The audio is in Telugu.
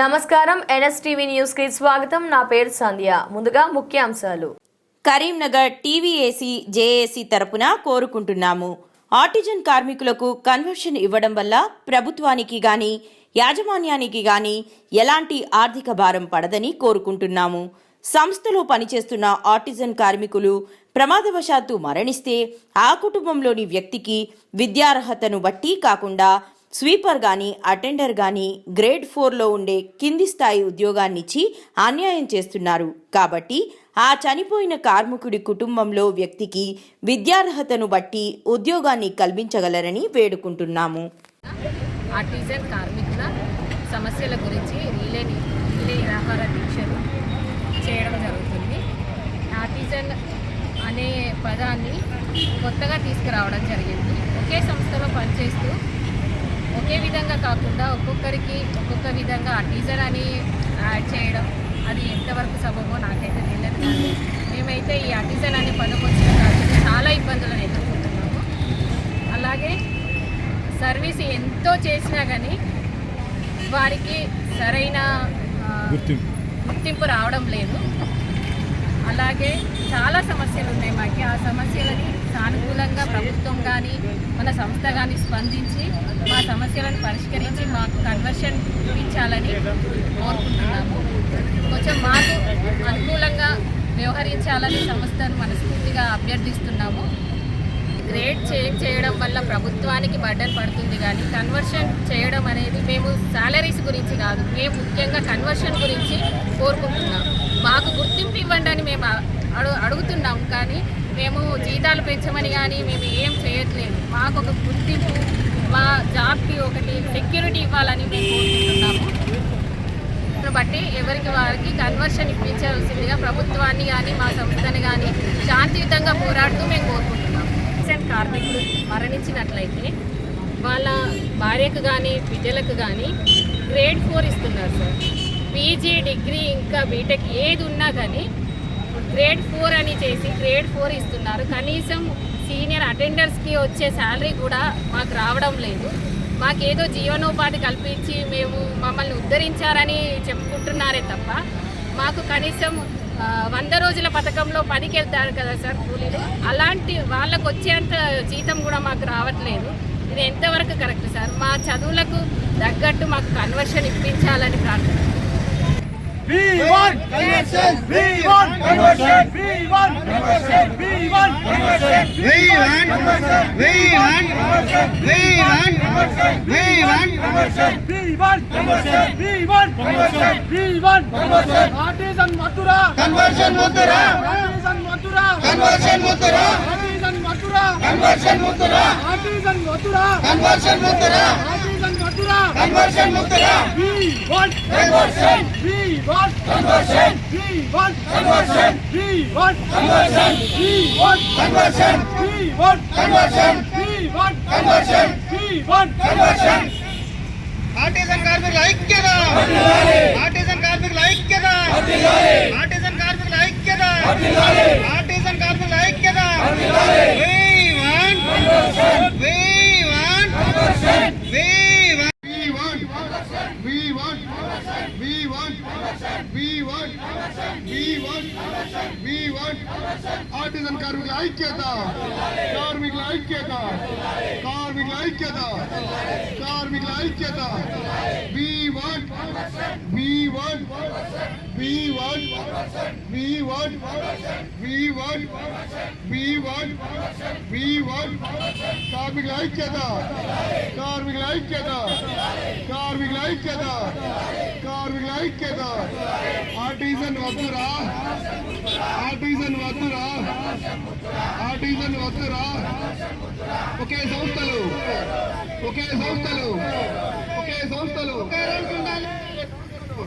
నమస్కారం. ఎన్ఎస్టీవీ న్యూస్కి స్వాగతం. నా పేరు సంధ్య. ముందుగా ముఖ్యాంశాలు. కరీంనగర్ టీవీఏసీ జేఏసీ తరపున కోరుకుంటున్నాము. ఆర్టిజన్ కార్మికులకు కన్వర్షన్ ఇవ్వడం వల్ల ప్రభుత్వానికి గాని యాజమాన్యానికి గాని ఎలాంటి ఆర్థిక భారం పడదని కోరుకుంటున్నాము. సంస్థలో పనిచేస్తున్న ఆర్టిజన్ కార్మికులు ప్రమాదవశాత్తు మరణిస్తే ఆ కుటుంబంలోని వ్యక్తికి విద్యార్హతను బట్టి కాకుండా స్వీపర్ కానీ అటెండర్ కానీ గ్రేడ్ ఫోర్లో ఉండే కింది స్థాయి ఉద్యోగాన్నిచ్చి అన్యాయం చేస్తున్నారు. కాబట్టి ఆ చనిపోయిన కార్మికుడి కుటుంబంలో వ్యక్తికి విద్యార్హతను బట్టి ఉద్యోగాన్ని కల్పించగలరని వేడుకుంటున్నాము. ఆర్టిజన్ కార్మికుల సమస్యల గురించి రిలేని రిలే వ్యాపార దీక్షలు చేయడం జరుగుతుంది. ఆర్టిజన్ అనే పదాన్ని కొత్తగా తీసుకురావడం జరిగింది. ఒకే సంస్థలో పనిచేస్తూ ఒకే విధంగా కాకుండా ఒక్కొక్కరికి ఒక్కొక్క విధంగా ఆర్టిజన్ అని యాడ్ చేయడం అది ఎంతవరకు సబబో నాకైతే తెలియదు కానీ మేమైతే ఈ ఆర్టిజన్ అనే పదం వచ్చిన కారణంగా చాలా ఇబ్బందులను ఎదుర్కొంటున్నాము. అలాగే సర్వీస్ ఎంతో చేసినా కానీ వారికి సరైన గుర్తింపు రావడం లేదు. అలాగే చాలా సమస్యలు ఉన్నాయి మాకు. ఆ సమస్యలని సానుకూలంగా ప్రభుత్వం కానీ మన సంస్థ కానీ స్పందించి మా సమస్యలను పరిష్కరించి మాకు కన్వర్షన్ ఇప్పించాలని కోరుకుంటున్నాము. కొంచెం మాకు అనుకూలంగా వ్యవహరించాలని సంస్థను మనస్ఫూర్తిగా అభ్యర్థిస్తున్నాము. గ్రేడ్ చేంజ్ చేయడం వల్ల ప్రభుత్వానికి బర్డన్ పడుతుంది కానీ కన్వర్షన్ చేయడం అనేది మేము శాలరీస్ గురించి కాదు మేము ముఖ్యంగా కన్వర్షన్ గురించి కోరుకుంటున్నాము. మాకు గుర్తింపు ఇవ్వండి అని మేము అడు అడుగుతున్నాం కానీ మేము జీతాలు పెంచమని కానీ మేము ఏం చేయట్లేదు. మాకు ఒక గుర్తింపు మా జాబ్కి ఒకటి సెక్యూరిటీ ఇవ్వాలని మేము కోరుకుంటున్నాము. బట్టి ఎవరికి వారికి కన్వర్షన్ ఇప్పించాల్సిందిగా ప్రభుత్వాన్ని కానీ మా సంస్థని కానీ శాంతియుతంగా పోరాడుతూ మేము కోరుకుంటున్నాం కార్మికులు మరణించినట్లయితే వాళ్ళ భార్యకు కానీ బిడ్డలకు కానీ గ్రేడ్ ఫోర్ ఇస్తున్నారు సార్. పీజీ డిగ్రీ ఇంకా బీటెక్ ఏది ఉన్నా కానీ గ్రేడ్ ఫోర్ అని చేసి గ్రేడ్ ఫోర్ ఇస్తున్నారు. కనీసం సీనియర్ అటెండర్స్కి వచ్చే శాలరీ కూడా మాకు రావడం లేదు. మాకేదో జీవనోపాధి కల్పించి మేము మమ్మల్ని ఉద్ధరించారని చెప్పుకుంటున్నారే తప్ప మాకు కనీసం వంద రోజుల పథకంలో పనికి వెళ్తారు కదా సార్ కూలీలు. అలాంటి వాళ్ళకు వచ్చేంత జీతం కూడా మాకు రావట్లేదు. ఇది ఎంతవరకు కరెక్ట్ సార్? మా చదువులకు తగ్గట్టు మాకు కన్వర్షన్ ఇప్పించాలని ప్రార్థన. We want conversion. We want conversion. We want conversion. We want conversion. We want, we want, we want, we want, conversion. We want conversion. We want conversion. We want conversion. Artisan Mathura. conversion Muthura, Artisan Mathura. conversion Muthura, Artisan Mathura. conversion Muthura, Artisan Mathura. conversion Muthura, Artisan Mathura. Conversion Muthura, We want conversion, We want conversion, We want conversion, We want conversion, We want conversion, We want conversion, We want conversion, We want conversion. Artisan కార్మికుల ఐక్యత ఆర్టిజన్ కార్మికుల ఐక్యత ఆర్టిజన్ కార్మికుల ఐక్యత ఆర్టిజన్ కార్మికుల ఐక్యత We want, we want, we want, we want, we want, we want, we want, we want, artisan కార్మికుల ఐక్యత కార్మికుల ఐక్యత కార్మికుల ఐక్యత కార్మికుల ఐక్యత we want, we want, we want, we want, we want, we want, we want, కార్మికుల ఐక్యత కార్మికుల ఐక్యత కార్మికుల ఐక్యత కార్మికుల ఐక్యత. ఆర్టిజన్ వద్దురా ఆర్టిజన్ వద్దురా ఆర్టిజన్ వద్దురా. ఒకే సంస్థలు ఒకే సంస్థలు ఒకే సంస్థలు. ఒకే